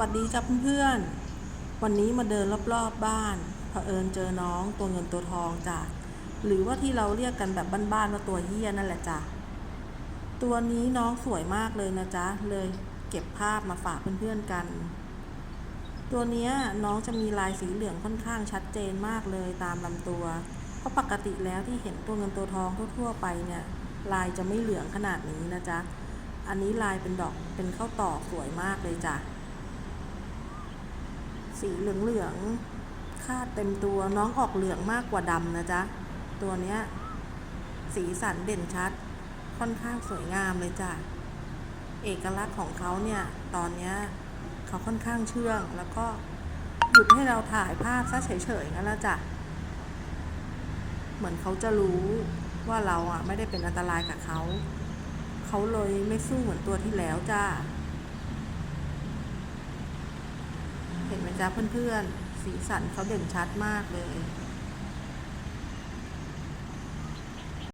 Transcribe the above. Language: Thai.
วัสดีจ้ะเพื่อนๆ วันนี้มาเดินรอบๆบบ้าน เผอิญเจอน้องตัวเงินตัวทองจ้ะ หรือว่าที่เราเรียกกันแบบบ้านๆว่าตัวเฮียนั่นแหละจ้ะ ตัวนี้น้องสวยมากเลยนะจ๊ะ เลยเก็บภาพมาฝากเพื่อนๆกัน ตัวเนี้ยน้องจะมีลายสีเหลืองค่อนข้างชัดเจนมากเลยตามลำตัว เพราะปกติแล้วที่เห็นตัวเงินตัวทองทั่วๆไปเนี่ย ลายจะไม่เหลืองขนาดนี้นะจ๊ะ อันนี้ลายเป็นดอกเป็นข้าวตอกสวยมากเลยจ้ะ สีเหลืองๆคาดเต็มตัวน้องออกเหลืองมากกว่าดำนะจ๊ะ ตัวเนี้ยสีสันเด่นชัด ค่อนข้างสวยงามเลยจ้ะ เอกลักษณ์ของเขาเนี่ย ตอนเนี้ยเขาค่อนข้างเชื่อง แล้วก็หยุดให้เราถ่ายภาพซะเฉยๆงั้นละจ้ะ เหมือนเขาจะรู้ว่าเราอะไม่ได้เป็นอันตรายกับเขา เขาเลยไม่สู้เหมือนตัวที่แล้วจ้า เห็นไหม จ้าเพื่อนๆ สีสันเขาเด่นชัดมากเลย